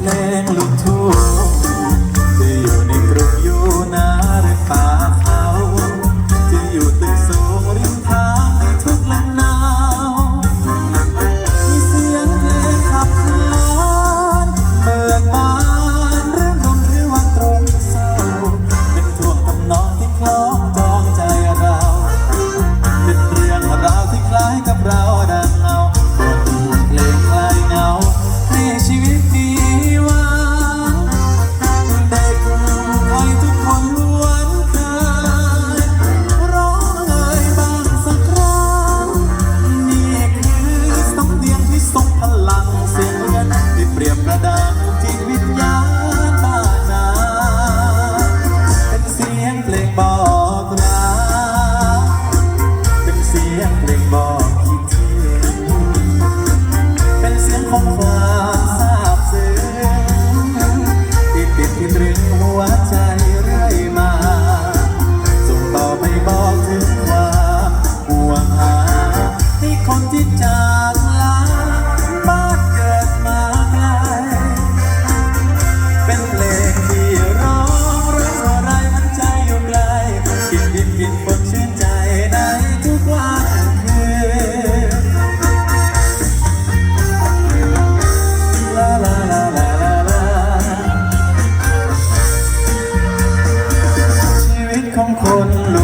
lên lụt เปรียบระดับจิวิญญาณบ้านเป็นเสียงเพลงบอกรักเป็นเสียงเพลงบอกคิดถึงเป็นเสียงของฟ้า คน